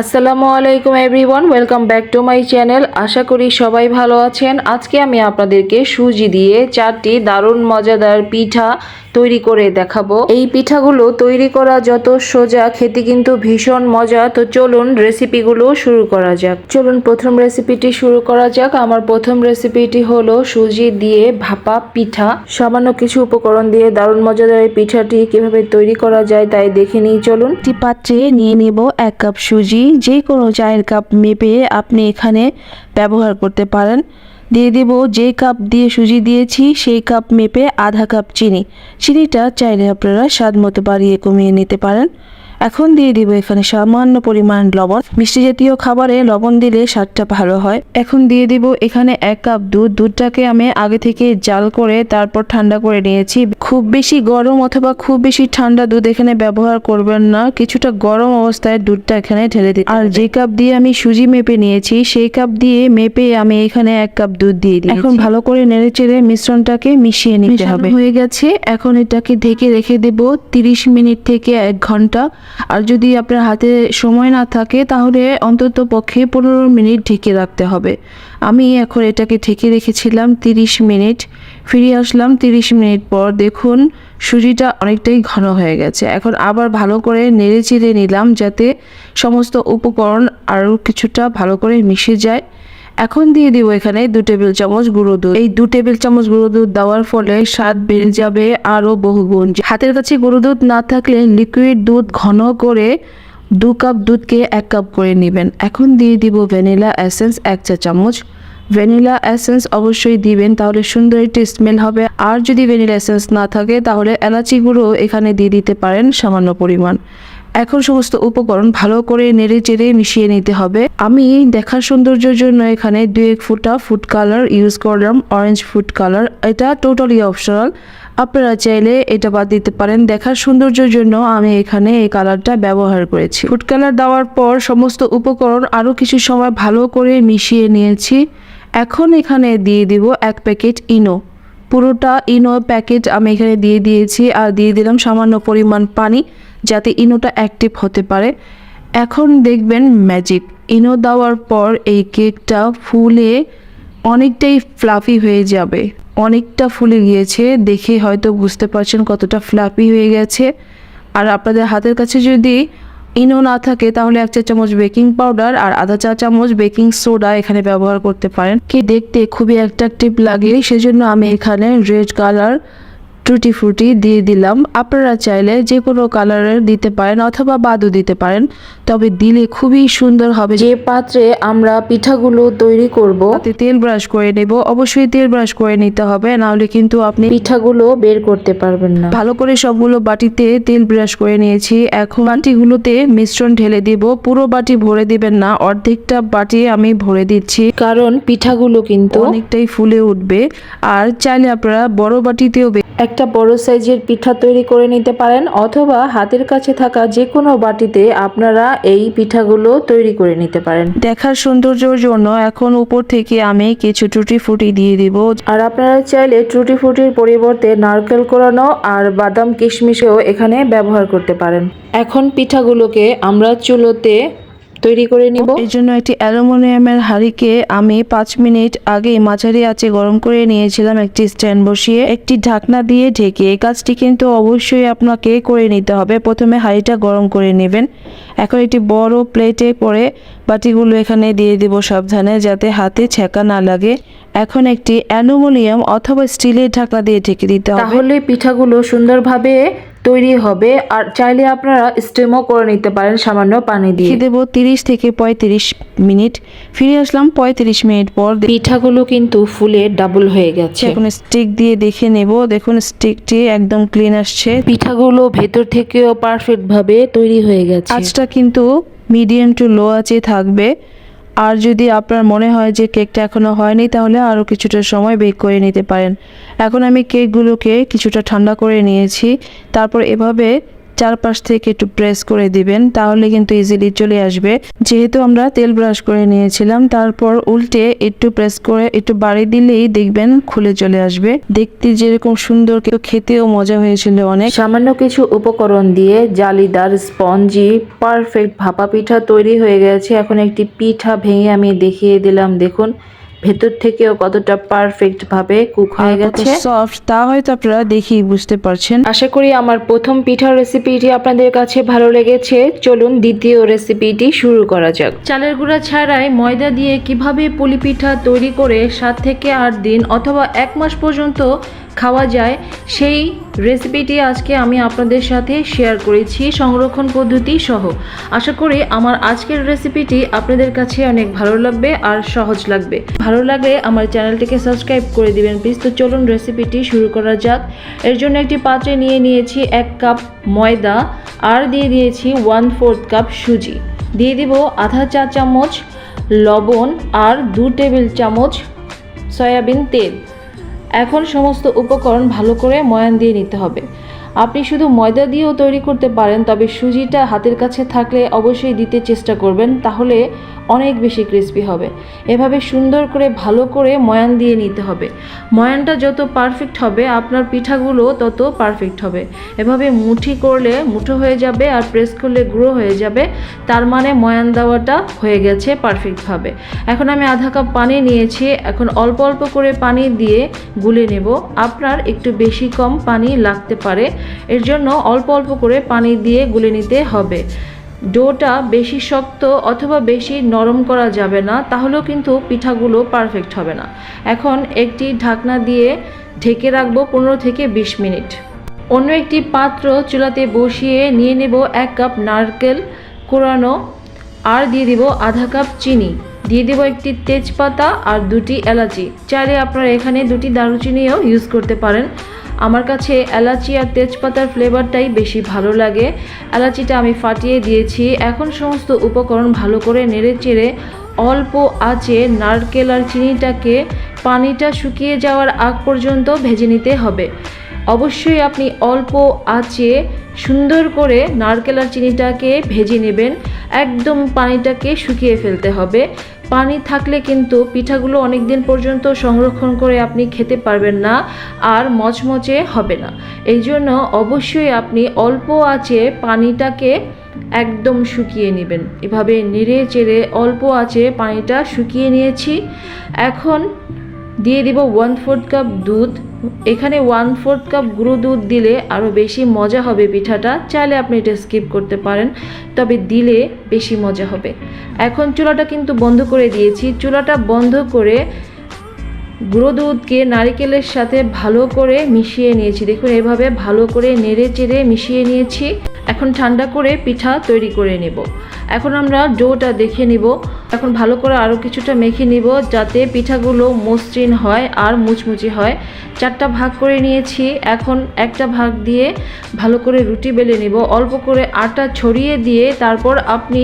আসসালামু আলাইকুম everyone, welcome back to my channel. আশা করি সবাই ভালো আছেন। আজকে আমি আপনাদেরকে সুজি দিয়ে চারটি দারুণ মজাদার পিঠা তৈরি করে দেখাবো। এই পিঠাগুলো তৈরি করা যত সোজা, খেতে কিন্তু ভীষণ মজা। তো চলুন রেসিপিগুলো শুরু করা যাক। চলুন প্রথম রেসিপিটি শুরু করা যাক। আমার প্রথম রেসিপিটি হলো সুজি দিয়ে ভাপা পিঠা। সামান্য কিছু উপকরণ দিয়ে দারুণ মজাদার এই পিঠাটি কীভাবে তৈরি করা যায় তাই দেখে নিই। চলুন। একটি পাত্রে নিয়ে নেব এক কাপ সুজি। যে কোনো চায়ের কাপ মেপে আপনি এখানে ব্যবহার করতে পারেন। দিয়ে দেব যে কাপ দিয়ে সুজি দিয়েছি, সেই কাপ মেপে আধা কাপ চিনি। চিনিটা চাইলে আপনারা স্বাদ মতো বাড়িয়ে কমিয়ে নিতে পারেন। এখন দিয়ে দিব এখানে সামান্য পরিমাণ লবণ। মিষ্টি জাতীয় খাবারে লবণ দিলে স্বাদটা ভালো হয়। এখন দিয়ে দিব এখানে এক কাপ দুধ। দুধটাকে আমি আগে থেকে জাল করে তারপর ঠান্ডা করে নিয়েছি। খুব বেশি গরম অথবা খুব বেশি ঠান্ডা দুধ এখানে ব্যবহার করবেন না। কিছুটা গরম অবস্থায় দুধটা এখানে ঢেলে দিই আর যে কাপ দিয়ে আমি সুজি মেপে নিয়েছি সেই কাপ দিয়ে মেপে আমি এখানে এক কাপ দুধ দিয়ে দিই এখন ভালো করে নেড়ে চেড়ে মিশ্রণটাকে মিশিয়ে নিতে হবে। হয়ে গেছে। এখন এটাকে ঢেকে রেখে দেব তিরিশ মিনিট থেকে এক ঘণ্টা। আর যদি আপনার হাতে সময় না থাকে, তাহলে অন্তত পক্ষে পনেরো মিনিট ঢেকে রাখতে হবে। আমি এখন এটাকে ঢেকে রেখেছিলাম তিরিশ মিনিট। ফিরে আসলাম তিরিশ মিনিট পর। দেখুন, সুজিটা অনেকটাই ঘন হয়ে গেছে। এখন আবার ভালো করে নেড়ে চেড়ে নিলাম যাতে সমস্ত উপকরণ আরও কিছুটা ভালো করে মিশে যায়। এখন দিয়ে দিব এখানে দু টেবিল চামচ গুঁড়ো দুধ। এই দু টেবিল চামচ গুঁড়ো দুধ দেওয়ার ফলে স্বাদ বেড়ে যাবে আরও বহুগুণ। হাতের কাছে গুঁড়ো দুধ না থাকলে লিকুইড দুধ ঘন করে দু কাপ দুধকে এক কাপ করে নেবেন। এখন দিয়ে দিব ভ্যানিলা এসেন্স এক চা চামচ। ভ্যানিলা এসেন্স অবশ্যই দিবেন, তাহলে সুন্দর একটি স্মেল হবে। আর যদি ভ্যানিলা এসেন্স না থাকে, তাহলে এলাচি গুঁড়ো এখানে দিয়ে দিতে পারেন সামান্য পরিমাণ। এখন সমস্ত উপকরণ ভালো করে নেড়ে চেড়ে মিশিয়ে নিতে হবে। আমি দেখার সৌন্দর্যের জন্য এখানে দু এক ফুটা ফুড কালার ইউজ করলাম অরেঞ্জ ফুড কালার এটা টোটালি অপশনাল আপনারা চাইলে এটা বাদ দিতে পারেন। দেখার সৌন্দর্যের জন্য আমি এখানে এই কালারটা ব্যবহার করেছি। ফুড কালার দেওয়ার পর সমস্ত উপকরণ আরও কিছু সময় ভালো করে মিশিয়ে নিয়েছি। এখন এখানে দিয়ে দিব এক প্যাকেট ইনো। পুরোটা ইনো প্যাকেট আমি এখানে দিয়ে দিয়েছি। আর দিয়ে দিলাম সামান্য পরিমাণ পানি। যাতে ইনোটা অ্যাক্টিভ হতে পারে। এখন দেখবেন ম্যাজিক ইনো দেওয়ার পর এই কেকটা ফুলে অনেকটাই ফ্লাফি হয়ে যাবে। অনেকটা ফুলে গিয়েছে, দেখে হয়তো বুঝতে পারছেন কতটা ফ্লাফি হয়ে গেছে। আর আপনাদের হাতের কাছে যদি ইনো না থাকে, তাহলে এক চা চামচ বেকিং পাউডার আর আধা চা চামচ বেকিং সোডা এখানে ব্যবহার করতে পারেন। কি দেখতে খুবই অ্যাট্রাকটিভ লাগে। সেজন্য আমি এখানে রেড কালার টুটি ফ্রুটি দিয়ে দিলাম। আপনারা চাইলে যে কোনো কালারের দিতে পারেন অথবা বাদও দিতে পারেন। তবে দিলে খুবই সুন্দর হবে। যে পাত্রে আমরা পিঠাগুলো তৈরি করব হাতে তেল ব্রাশ করে নেব। অবশ্যই তেল ব্রাশ করে নিতে হবে নাহলে কিন্তু আপনি পিঠাগুলো বের করতে পারবেন না। ভালো করে সবগুলো বাটিতে তেল ব্রাশ করে নিয়েছি। এখন বাটিগুলোতে মিশ্রণ ঢেলে দিব। পুরো বাটি ভরে দিবেন না অর্ধেকটা বাটি আমি ভরে দিচ্ছি। কারণ পিঠাগুলো কিন্তু অনেকটাই ফুলে উঠবে। আর চাইলে আপনারা বড় বাটিতেও একটা বড় সাইজের পিঠা তৈরি করে নিতে পারেন অথবা হাতের কাছে থাকা যে কোনো বাটিতে আপনারা এই পিঠাগুলো তৈরি করে নিতে পারেন। দেখার সৌন্দর্যের জন্য এখন উপর থেকে আমি কিছু টুটি ফুটি দিয়ে দিব। আর আপনারা চাইলে ট্রুটি ফ্রুটির পরিবর্তে নারকেল কোরানো আর বাদাম কিশমিশও এখানে ব্যবহার করতে পারেন। এখন পিঠাগুলোকে আমরা চুলোতে তৈরি করে নিব। এই জন্য একটি অ্যালুমিনিয়ামের হাঁড়িকে আমি পাঁচ মিনিট আগে মাঝারি আঁচে গরম করে নিয়েছিলাম একটি স্ট্যান্ড বসিয়ে। একটি ঢাকনা দিয়ে ঢেকে এই কাজটি কিন্তু অবশ্যই আপনাকে করে নিতে হবে। প্রথমে হাঁড়িটা গরম করে নেবেন। এখন একটি বড় প্লেটে করে বাটিগুলো এখানে দিয়ে দিব সাবধানে যাতে হাতে ছেঁকা না লাগে। এখন একটি অ্যালুমিনিয়াম অথবা স্টিলের ঢাকনা দিয়ে ঢেকে দিতে হবে। তাহলে পিঠাগুলো সুন্দরভাবে তৈরি হবে। আর চাইলে আপনারা স্টেমও করে নিতে পারেন সামান্য পানি দিয়ে। দেবো তিরিশ থেকে পঁয়ত্রিশ মিনিট। ফিরে আসলাম পঁয়ত্রিশ মিনিট পর। পিঠাগুলো কিন্তু ফুলে ডাবল হয়ে গেছে। এখন স্টিক দিয়ে দেখে নেব। দেখুন স্টিকটি একদম ক্লিন আসছে। পিঠাগুলো ভেতর থেকেও পারফেক্ট ভাবে তৈরি হয়ে গেছে। আঁচটা কিন্তু মিডিয়াম টু লো আঁচে থাকবে। আর যদি আপনার মনে হয় যে কেকটা এখনও হয়নি, তাহলে আরও কিছুটা সময় বেক করে নিতে পারেন। এখন আমি কেকগুলোকে কিছুটা ঠান্ডা করে নিয়েছি। তারপর এভাবে চারপাশ থেকে একটু প্রেস করে দিবেন, তাহলে কিন্তু ইজিলি চলে আসবে। যেহেতু আমরা তেল ব্রাশ করে নিয়েছিলাম, তারপর উল্টে একটু প্রেস করে একটু বাড়ি দিলেই দেখবেন খুলে চলে আসবে। দেখতে যেরকম সুন্দর খেতেও মজা হয়েছিল অনেক। সামান্য কিছু উপকরণ দিয়ে জালিদার স্পঞ্জি পারফেক্ট ভাপা পিঠা তৈরি হয়ে গেছে। এখন একটি পিঠা ভেঙে আমি দেখিয়ে দিলাম, দেখুন। ভেতর থেকেও কতটা পারফেক্ট ভাবে কুক হয়ে গেছে? সফট তা হয়তো আপনারা দেখি বুঝতে পারছেন। আশা করি আমার প্রথম পিঠার রেসিপিটি আপনাদের কাছে ভালো লেগেছে। চলুন দ্বিতীয় রেসিপিটি শুরু করা যাক। চালের গুঁড়া ছাড়াই ময়দা দিয়ে কীভাবে পুলি পিঠা তৈরি করে সাত থেকে আট দিন অথবা এক মাস পর্যন্ত খাওয়া যায়, সেই রেসিপিটি আজকে আমি আপনাদের সাথে শেয়ার করেছি সংরক্ষণ পদ্ধতি সহ। আশা করি আমার আজকের রেসিপিটি আপনাদের কাছে অনেক ভালো লাগবে আর সহজ লাগবে। ভালো লাগলে আমার চ্যানেলটিকে সাবস্ক্রাইব করে দিবেন। প্লিজ তো চলুন রেসিপিটি শুরু করা যাক। এর জন্য একটি পাত্রে নিয়ে নিয়েছি এক কাপ ময়দা আর দিয়ে দিয়েছি ওয়ান ফোর্থ কাপ সুজি। দিয়ে দিব আধা চা চামচ লবণ আর দু টেবিল চামচ সয়াবিন তেল। এখন সমস্ত উপকরণ ভালো করে ময়ান দিয়ে নিতে হবে। আপনি শুধু ময়দা দিয়েও তৈরি করতে পারেন, তবে সুজিটা হাতের কাছে থাকলে অবশ্যই দিতে চেষ্টা করবেন, তাহলে অনেক বেশি ক্রিস্পি হবে। এভাবে সুন্দর করে ভালো করে ময়ান দিয়ে নিতে হবে। ময়ানটা যত পারফেক্ট হবে, আপনার পিঠাগুলো তত পারফেক্ট হবে। এভাবে মুঠি করলে মুঠো হয়ে যাবে আর প্রেস করলে গুঁড়ো হয়ে যাবে, তার মানে ময়ান দেওয়াটা হয়ে গেছে পারফেক্টভাবে এখন আমি আধা কাপ পানি নিয়েছি, এখন অল্প অল্প করে পানি দিয়ে গুলে নেব। আপনার একটু বেশি কম পানি লাগতে পারে। এর জন্য অল্প অল্প করে পানি দিয়ে গুলে নিতে হবে। ডোটা বেশি শক্ত অথবা বেশি নরম করা যাবে না, তাহলেও কিন্তু পিঠাগুলো পারফেক্ট হবে না। এখন একটি ঢাকনা দিয়ে ঢেকে রাখব পনেরো থেকে বিশ মিনিট। অন্য একটি পাত্র চুলাতে বসিয়ে নিয়ে নেব এক কাপ নারকেল কোরানো, আর দিয়ে দিব আধা কাপ চিনি। দিয়ে দেবো একটি তেজপাতা আর দুটি এলাচি। চাইলে আপনারা এখানে দুটি দারুচিনিও ইউজ করতে পারেন। আমার কাছে এলাচি আর তেজপাতার ফ্লেভারটাই বেশি ভালো লাগে। এলাচিটা আমি ফাটিয়ে দিয়েছি। এখন সমস্ত উপকরণ ভালো করে নেড়ে চেড়ে অল্প আঁচে নারকেল আর চিনিটাকে পানিটা শুকিয়ে যাওয়ার আগ পর্যন্ত ভেজে নিতে হবে। অবশ্যই আপনি অল্প আঁচে সুন্দর করে নারকেল আর চিনিটাকে ভেজে নেবেন। একদম পানিটাকে শুকিয়ে ফেলতে হবে। পানি থাকলে কিন্তু পিঠাগুলো অনেক দিন পর্যন্ত সংরক্ষণ করে আপনি খেতে পারবেন না আর মচমচে হবে না। এই জন্য অবশ্যই আপনি অল্প আছে পানিটাকে একদম শুকিয়ে নেবেন। এভাবে নেড়ে চেড়ে অল্প আছে পানিটা শুকিয়ে নিয়েছি। এখন দিয়ে দিব ওয়ান ফোর্থ কাপ দুধ। এখানে ওয়ান ফোর্থ কাপ গুঁড়ো দুধ দিলে আরও বেশি মজা হবে পিঠাটা। চাইলে আপনি এটা স্কিপ করতে পারেন, তবে দিলে বেশি মজা হবে। এখন চুলাটা কিন্তু বন্ধ করে দিয়েছি। চুলাটা বন্ধ করে গুঁড়ো দুধকে নারিকেলের সাথে ভালো করে মিশিয়ে নিয়েছি। দেখুন, এভাবে ভালো করে নেড়ে চেড়ে মিশিয়ে নিয়েছি। এখন ঠান্ডা করে পিঠা তৈরি করে নেব। এখন আমরা ডোটা দেখে নিব। এখন ভালো করে আরও কিছুটা মেখে নিব যাতে পিঠাগুলো মসৃণ হয় আর মুচমুচে হয়। চারটা ভাগ করে নিয়েছি। এখন একটা ভাগ দিয়ে ভালো করে রুটি বেলে নিব। অল্প করে আটা ছড়িয়ে দিয়ে তারপর আপনি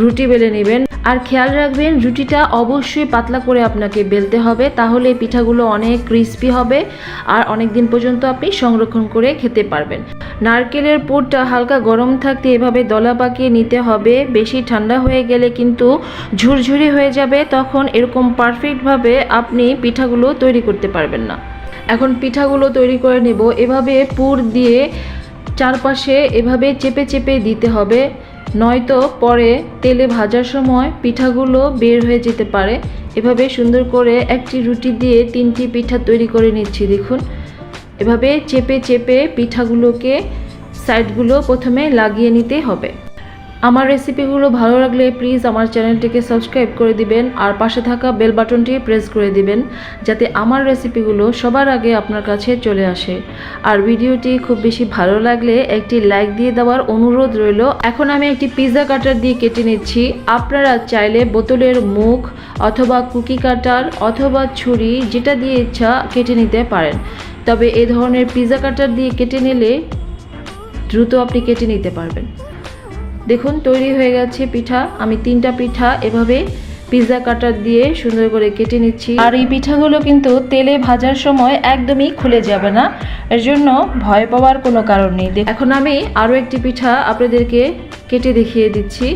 রুটি বেলে নেবেন। আর খেয়াল রাখবেন, রুটিটা অবশ্যই পাতলা করে আপনাকে বেলতে হবে, তাহলে পিঠাগুলো অনেক ক্রিস্পি হবে আর অনেক দিন পর্যন্ত আপনি সংরক্ষণ করে খেতে পারবেন। নারকেলের পুরটা হালকা গরম থাকতে এভাবে দলা পাকিয়ে নিতে হবে। বেশি ঠান্ডা হয়ে গেলে কিন্তু ঝুরঝুরি হয়ে যাবে। তখন এরকম পারফেক্টভাবে আপনি পিঠাগুলো তৈরি করতে পারবেন না। এখন পিঠাগুলো তৈরি করে নেব। এভাবে পুর দিয়ে চারপাশে এভাবে চেপে চেপে দিতে হবে। নয়তো পরে তেলে ভাজার সময় পিঠাগুলো বের হয়ে যেতে পারে। এভাবে সুন্দর করে একটি রুটি দিয়ে তিনটি পিঠা তৈরি করে নিচ্ছি। দেখুন, এভাবে চেপে চেপে পিঠাগুলোকে সাইডগুলো প্রথমে লাগিয়ে নিতে হবে। আমার রেসিপিগুলো ভালো লাগলে প্লিজ আমার চ্যানেলটিকে সাবস্ক্রাইব করে দিবেন আর পাশে থাকা বেল বাটনটি প্রেস করে দিবেন যাতে আমার রেসিপিগুলো সবার আগে আপনার কাছে চলে আসে। আর ভিডিওটি খুব বেশি ভালো লাগলে একটি লাইক দিয়ে দেওয়ার অনুরোধ রইল। এখন আমি একটি পিৎজা কাটার দিয়ে কেটে নিচ্ছি। আপনারা চাইলে বোতলের মুখ অথবা কুকি কাটার অথবা ছুরি যেটা দিয়ে ইচ্ছা কেটে নিতে পারেন। তবে এ ধরনের পিৎজা কাটার দিয়ে কেটে নিলে দ্রুত আপনি কেটে নিতে পারবেন। দেখুন, তৈরি হয়ে গেছে পিঠা। আমি তিনটা পিঠা এভাবে পিৎজা কাটার দিয়ে সুন্দর করে কেটে নিচ্ছি। আর এই পিঠাগুলো কিন্তু তেলে ভাজার সময় একদমই খুলে যাবে না। এর জন্য ভয় পাওয়ার কোনো কারণ নেই। এখন আমি আরও একটি পিঠা আপনাদেরকে কেটে দেখিয়ে দিচ্ছি।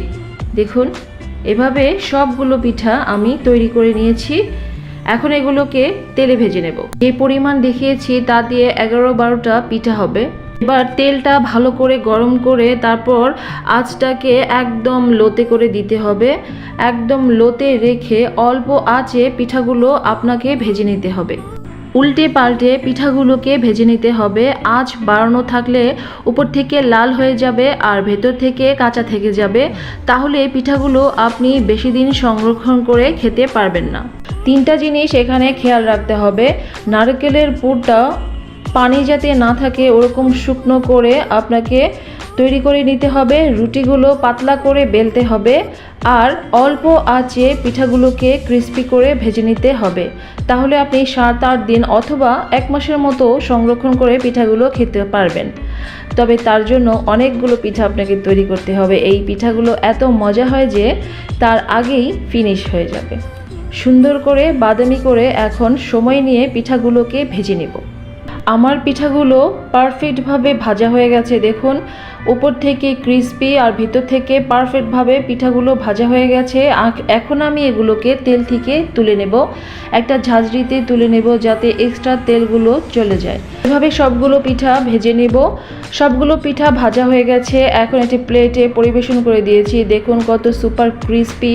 দেখুন, এভাবে সবগুলো পিঠা আমি তৈরি করে নিয়েছি। এখন এগুলোকে তেলে ভেজে নেব। যে পরিমাণ দেখিয়েছি তা দিয়ে এগারো বারোটা পিঠা হবে। এবার তেলটা ভালো করে গরম করে তারপর আঁচটাকে একদম লোতে করে দিতে হবে। একদম লোতে রেখে অল্প আঁচে পিঠাগুলো আপনাকে ভেজে নিতে হবে। উল্টে পাল্টে পিঠাগুলোকে ভেজে নিতে হবে। আঁচ বাড়ানো থাকলে উপর থেকে লাল হয়ে যাবে আর ভেতর থেকে কাঁচা থেকে যাবে। তাহলে পিঠাগুলো আপনি বেশি দিন সংরক্ষণ করে খেতে পারবেন না। তিনটা জিনিস এখানে খেয়াল রাখতে হবে। নারকেলের পুরটা পানি যাতে না থাকে, ওরকম শুকনো করে আপনাকে তৈরি করে নিতে হবে। রুটিগুলো পাতলা করে বেলতে হবে আর অল্প আঁচে পিঠাগুলোকে ক্রিস্পি করে ভেজে নিতে হবে। তাহলে আপনি সাত আট দিন অথবা এক মাসের মতো সংরক্ষণ করে পিঠাগুলো খেতে পারবেন। তবে তার জন্য অনেকগুলো পিঠা আপনাকে তৈরি করতে হবে। এই পিঠাগুলো এত মজা হয় যে তার আগেই ফিনিশ হয়ে যাবে। সুন্দর করে বাদামি করে এখন সময় নিয়ে পিঠাগুলোকে ভেজে নেব। আমার পিঠাগুলো পারফেক্টভাবে ভাজা হয়ে গেছে, দেখুন। উপর থেকে ক্রিস্পি আর ভিতর থেকে পারফেক্টভাবে পিঠাগুলো ভাজা হয়ে গেছে। এখন আমি এগুলোকে তেল থেকে তুলে নেব। একটা ঝাঁঝরিতে তুলে নেব যাতে এক্সট্রা তেলগুলো চলে যায়। এভাবে সবগুলো পিঠা ভেজে নেব। সবগুলো পিঠা ভাজা হয়ে গেছে। এখন একটি প্লেটে পরিবেশন করে দিয়েছি। দেখুন কত সুপার ক্রিস্পি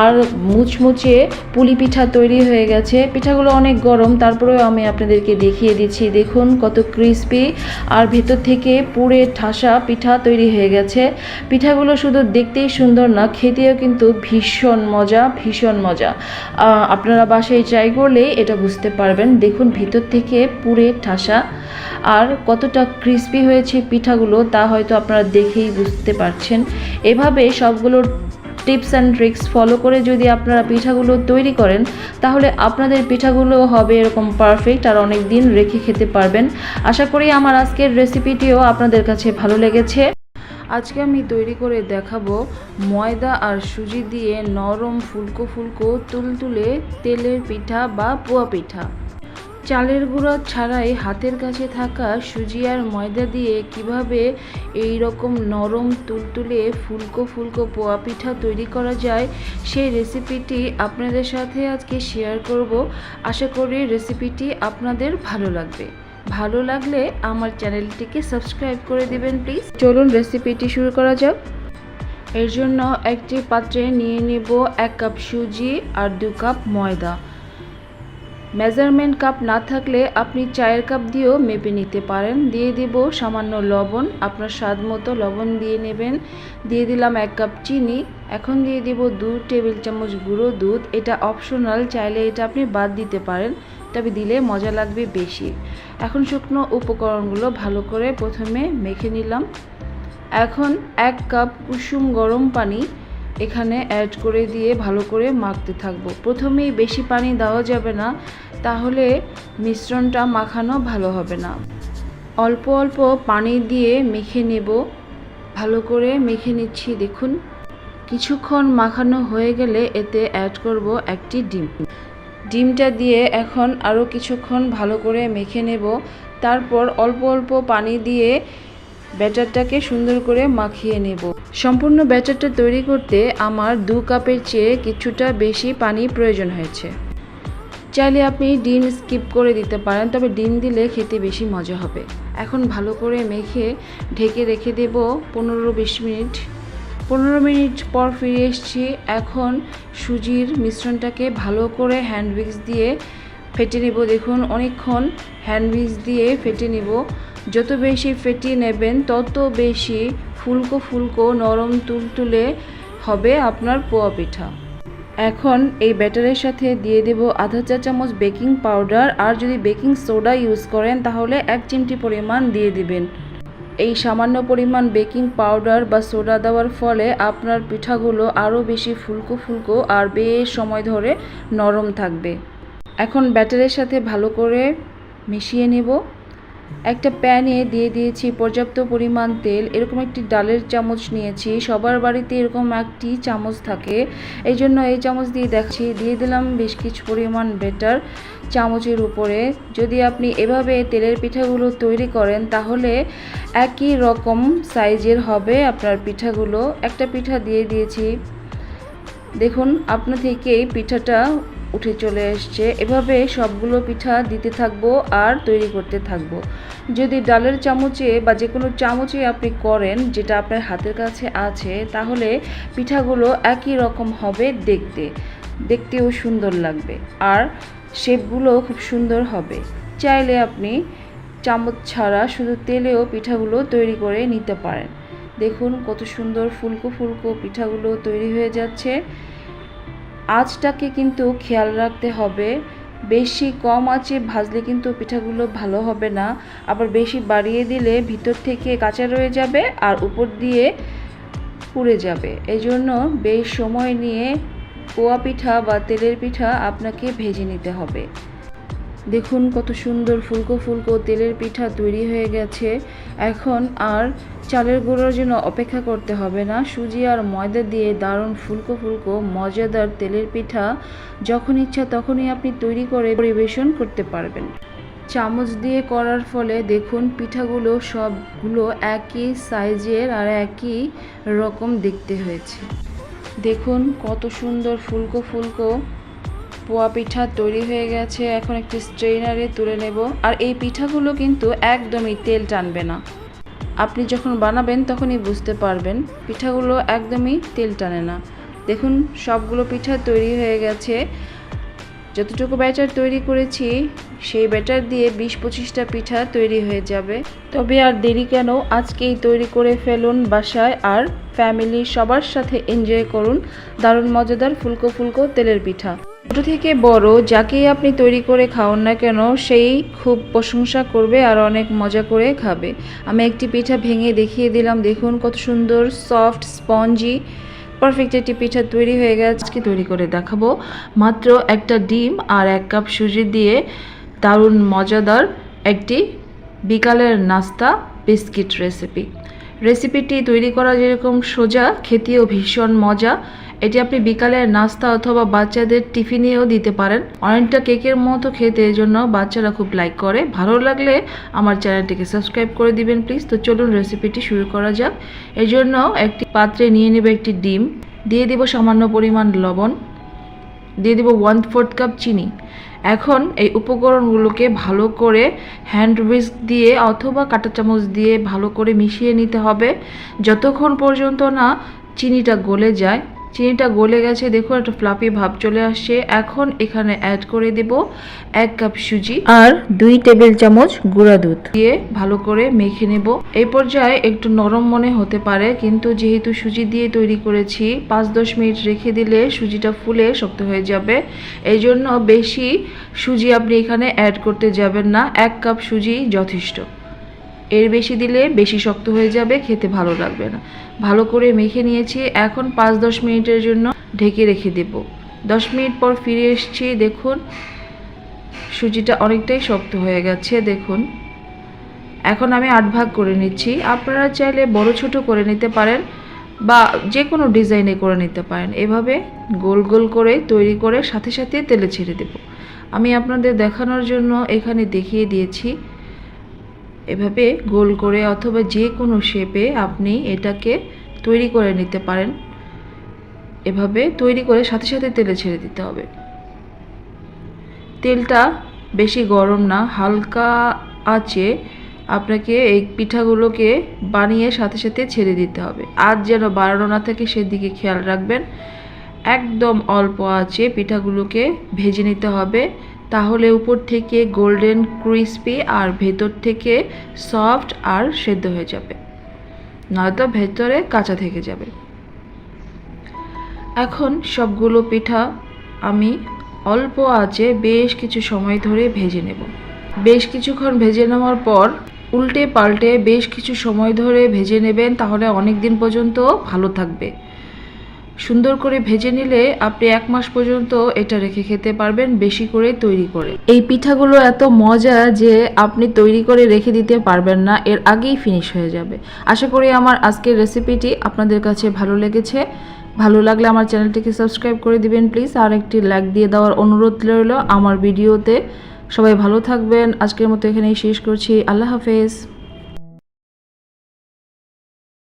আর মুচমুচে পুলি পিঠা তৈরি হয়ে গেছে। পিঠাগুলো অনেক গরম, তারপরেও আমি আপনাদেরকে দেখিয়ে দিচ্ছি। দেখুন কত ক্রিস্পি আর ভেতর থেকে পুরে ঠাসা পিঠা তৈরি হয়ে গেছে। পিঠাগুলো শুধু দেখতেই সুন্দর না, খেতেও কিন্তু ভীষণ মজা ভীষণ মজা। আপনারা বাসায় ট্রাই করলে এটা বুঝতে পারবেন। দেখুন ভিতর থেকে পুরে ঠাসা আর কতটা ক্রিস্পি হয়েছে। পিঠাগুলো, তা হয়তো আপনারা দেখেই বুঝতে পারছেন। এভাবে সবগুলো টিপস অ্যান্ড ট্রিক্স ফলো করে যদি আপনারা পিঠাগুলো তৈরি করেন, তাহলে আপনাদের পিঠাগুলো হবে এরকম পারফেক্ট আর অনেক দিন রেখে খেতে পারবেন। আশা করি আমার আজকের রেসিপিটিও আপনাদের কাছে ভালো লেগেছে। আজকে আমি তৈরি করে দেখাবো ময়দা আর সুজি দিয়ে নরম ফুলকো ফুলকো তুলতুলে তেলের পিঠা বা পোয়া পিঠা। চালের গুঁড়া ছাড়াই হাতের কাছে থাকা সুজি আর ময়দা দিয়ে কীভাবে এই রকম নরম তুলতুলে ফুলকো ফুলকো পোয়া পিঠা তৈরি করা যায়, সেই রেসিপিটি আপনাদের সাথে আজকে শেয়ার করব। আশা করি রেসিপিটি আপনাদের ভালো লাগবে। ভালো লাগলে আমার চ্যানেলটিকে সাবস্ক্রাইব করে দিবেন, প্লিজ। চলুন রেসিপিটি শুরু করা যাক। এর জন্য একটি পাত্রে নিয়ে নেব এক কাপ সুজি আর দু কাপ ময়দা। মেজারমেন্ট কাপ না থাকলে আপনি চায়ের কাপ দিয়েও মেপে নিতে পারেন। দিয়ে দেব সামান্য লবণ, আপনার স্বাদ মতো লবণ দিয়ে নেবেন। দিয়ে দিলাম এক কাপ চিনি। এখন দিয়ে দেব দু টেবিল চামচ গুঁড়ো দুধ। এটা অপশনাল, চাইলে এটা আপনি বাদ দিতে পারেন, তবে দিলে মজা লাগবে বেশি। এখন শুকনো উপকরণগুলো ভালো করে প্রথমে মেখে নিলাম। এখন এক কাপ কুসুম গরম পানি এখানে অ্যাড করে দিয়ে ভালো করে মাখতে থাকব। প্রথমেই বেশি পানি দেওয়া যাবে না, তাহলে মিশ্রণটা মাখানো ভালো হবে না। অল্প অল্প পানি দিয়ে মেখে নেব। ভালো করে মেখে নিচ্ছি, দেখুন। কিছুক্ষণ মাখানো হয়ে গেলে এতে অ্যাড করব একটি ডিম। ডিমটা দিয়ে এখন আরও কিছুক্ষণ ভালো করে মেখে নেব। তারপর অল্প অল্প পানি দিয়ে ব্যাটারটাকে সুন্দর করে মাখিয়ে নেব। সম্পূর্ণ ব্যাটারটা তৈরি করতে আমার দু কাপের চেয়ে কিছুটা বেশি পানি প্রয়োজন হয়েছে। চাইলে আপনি ডিম স্কিপ করে দিতে পারেন, তবে ডিম দিলে খেতে বেশি মজা হবে। এখন ভালো করে মেখে ঢেকে রেখে দেব পনেরো বিশ মিনিট। পনেরো মিনিট পর ফিরে এসেছি। এখন সুজির মিশ্রণটাকে ভালো করে হ্যান্ড উইক্স দিয়ে ফেটে নেব। দেখুন, অনেকক্ষণ হ্যান্ড উইক্স দিয়ে ফেটে নেব। যত বেশি ফেটিয়ে নেবেন, তত বেশি ফুলকো ফুলকো নরম তুলতুলে হবে আপনার পোয়া পিঠা। এখন এই ব্যাটারের সাথে দিয়ে দেব আধা চা চামচ বেকিং পাউডার আর যদি বেকিং সোডা ইউজ করেন, তাহলে এক চিমটি পরিমাণ দিয়ে দিবেন। এই সামান্য পরিমাণ বেকিং পাউডার বা সোডা দেওয়ার ফলে আপনার পিঠাগুলো আরও বেশি ফুলকো ফুলকো আর বেশ সময় ধরে নরম থাকবে। এখন ব্যাটারের সাথে ভালো করে মিশিয়ে নেব। একটা প্যানে দিয়ে দিয়েছি পর্যাপ্ত পরিমাণ তেল, এরকম একটি ডালের চামচ নিয়েছি, সবার বাড়িতে এরকম একটি চামচ থাকে। এই জন্য এই চামচ দিয়ে দেখছি দিয়ে দিলাম বেশ কিছু পরিমাণ বেটার চামচের উপরে। যদি আপনি এভাবে তেলের পিঠাগুলো তৈরি করেন, তাহলে একই রকম সাইজের হবে আপনার পিঠাগুলো। একটা পিঠা দিয়ে দিয়েছি। দেখুন, আপনা থেকেই পিঠাটা উঠে চলে এসছে। এভাবে সবগুলো পিঠা দিতে থাকব আর তৈরি করতে থাকব। যদি ডালের চামচে বা যে কোনো চামচে আপনি করেন, যেটা আপনার হাতের কাছে আছে, তাহলে পিঠাগুলো একই রকম হবে দেখতে। দেখতেও সুন্দর লাগবে। আর শেপগুলো খুব সুন্দর হবে। চাইলে আপনি চামচ ছাড়া শুধু তেলেও পিঠাগুলো তৈরি করে নিতে পারেন। দেখুন কত সুন্দর ফুলকো ফুলকো পিঠাগুলো তৈরি হয়ে যাচ্ছে। আঁচটাকে কিন্তু খেয়াল রাখতে হবে। বেশি কম আঁচে ভাজলে কিন্তু পিঠাগুলো ভালো হবে না। আবার বেশি বাড়িয়ে দিলে ভিতর থেকে কাঁচা রয়ে যাবে আর উপর দিয়ে পুড়ে যাবে। এই জন্য বেশ সময় নিয়ে পোয়া পিঠা বা তেলের পিঠা আপনাকে ভেজে নিতে হবে। দেখুন কত সুন্দর ফুলকো ফুলকো তেলের পিঠা তৈরি হয়ে গেছে। এখন আর চালের গুঁড়োর জন্য অপেক্ষা করতে হবে না। সুজি আর ময়দা দিয়ে দারুণ ফুলকো ফুলকো মজাদার তেলের পিঠা যখন ইচ্ছা তখনই আপনি তৈরি করে পরিবেশন করতে পারবেন। চামচ দিয়ে করার ফলে দেখুন পিঠাগুলো সবগুলো একই সাইজের আর একই রকম দেখতে হয়েছে। দেখুন কত সুন্দর ফুলকো ফুলকো পোয়া পিঠা তৈরি হয়ে গেছে। এখন একটি স্ট্রেনারে তুলে নেব। আর এই পিঠাগুলো কিন্তু একদমই তেল টানবে না। আপনি যখন বানাবেন তখনই বুঝতে পারবেন, পিঠাগুলো একদমই তেল টানে না। দেখুন, সবগুলো পিঠা তৈরি হয়ে গেছে। যতটুকু ব্যাটার তৈরি করেছি, সেই ব্যাটার দিয়ে বিশ পঁচিশটা পিঠা তৈরি হয়ে যাবে। তবে আর দেরি কেন? আজকেই তৈরি করে ফেলুন বাসায় আর ফ্যামিলি সবার সাথে এনজয় করুন দারুণ মজাদার ফুলকো ফুলকো তেলের পিঠা। ছোটো থেকে বড় যাকেই আপনি তৈরি করে খাওয়ান না কেন, সেই খুব প্রশংসা করবে আর অনেক মজা করে খাবে। আমি একটি পিঠা ভেঙে দেখিয়ে দিলাম। দেখুন কত সুন্দর, সফট, স্পঞ্জি, পারফেক্ট একটি পিঠা তৈরি হয়ে গেছে। আজকে তৈরি করে দেখাবো। মাত্র একটা ডিম আর এক কাপ সুজি দিয়ে দারুণ মজাদার একটি বিকালের নাস্তা, বিস্কিট রেসিপি রেসিপিটি তৈরি করা যেরকম সোজা, খেতেও ভীষণ মজা। এটি আপনি বিকালের নাস্তা অথবা বাচ্চাদের টিফিনেও দিতে পারেন। অনেকটা কেকের মতো খেতে এজন্য বাচ্চারা খুব লাইক করে। ভালো লাগলে আমার চ্যানেলটিকে সাবস্ক্রাইব করে দিবেন প্লিজ তো চলুন রেসিপিটি শুরু করা যাক। এই জন্য একটি পাত্রে নিয়ে নেবে একটি ডিম। দিয়ে দিব সামান্য পরিমাণ লবণ। দিয়ে দিব ওয়ান ফোর্থ কাপ চিনি। এখন এই উপকরণগুলোকে ভালো করে হ্যান্ড উইস্ক দিয়ে অথবা কাঁটা চামচ দিয়ে ভালো করে মিশিয়ে নিতে হবে। যতক্ষণ পর্যন্ত না চিনিটা গলে যায় চিনিটা গলে গেছে দেখুন একটা ফ্লাপি ভাব চলে আসছে। এখন এখানে অ্যাড করে দেব এক কাপ সুজি আর দুই টেবিল চামচ গুঁড়া দুধ। দিয়ে ভালো করে মেখে নেব। এই পর্যায়ে একটু নরম মনে হতে পারে কিন্তু যেহেতু সুজি দিয়ে তৈরি করেছি পাঁচ দশ মিনিট রেখে দিলে সুজিটা ফুলে শক্ত হয়ে যাবে। এই জন্য বেশি সুজি আপনি এখানে অ্যাড করতে যাবেন না এক কাপ সুজি যথেষ্ট। এর বেশি দিলে বেশি শক্ত হয়ে যাবে, খেতে ভালো লাগবে না। ভালো করে মেখে নিয়েছি, এখন পাঁচ দশ মিনিটের জন্য ঢেকে রেখে দেব। দশ মিনিট পর ফিরে এসেছি, দেখুন, সুজিটা অনেকটাই শক্ত হয়ে গেছে, দেখুন। এখন আমি আট ভাগ করে নিচ্ছি। আপনারা চাইলে বড় ছোট করে নিতে পারেন বা যে কোনো ডিজাইনে করে নিতে পারেন। এভাবে গোল গোল করে তৈরি করে সাথে সাথে তেলে ছেড়ে দেব। আমি আপনাদের দেখানোর জন্য এখানে দেখিয়ে দিয়েছি। এভাবে গোল করে অথবা যে কোনো শেপে আপনি এটাকে তৈরি করে নিতে পারেন। এভাবে তৈরি করে সাথে সাথে তেলে ছেড়ে দিতে হবে। তেলটা বেশি গরম না, হালকা আঁচে আপনাকে এই পিঠাগুলোকে বানিয়ে সাথে সাথে ছেড়ে দিতে হবে। আজ যেন বাড়ানো না থাকে, সেদিকে খেয়াল রাখবেন। একদম অল্প আঁচে পিঠাগুলোকে ভেজে নিতে হবে। তাহলে উপর থেকে গোল্ডেন ক্রিস্পি আর ভেতর থেকে সফট আর সেদ্ধ হয়ে যাবে। নয়তো ভেতরে কাঁচা থেকে যাবে। এখন সবগুলো পিঠা আমি অল্প আঁচে বেশ কিছু সময় ধরে ভেজে নেব। বেশ কিছুক্ষণ ভেজে নেওয়ার পর উল্টে পাল্টে বেশ কিছু সময় ধরে ভেজে নেবেন, তাহলে অনেক দিন পর্যন্ত ভালো থাকবে। সুন্দর করে ভেজে নিলে আপনি এক মাস পর্যন্ত এটা রেখে খেতে পারবেন বেশি করে তৈরি করে। এই পিঠাগুলো এত মজা যে আপনি তৈরি করে রেখে দিতে পারবেন না, এর আগেই ফিনিশ হয়ে যাবে। আশা করি আমার আজকের রেসিপিটি আপনাদের কাছে ভালো লেগেছে। ভালো লাগলে আমার চ্যানেলটিকে সাবস্ক্রাইব করে দিবেন প্লিজ আর একটি লাইক দিয়ে দেওয়ার অনুরোধ রইল আমার ভিডিওতে। সবাই ভালো থাকবেন। আজকের মতো এখানেই শেষ করছি। আল্লাহ হাফেজ।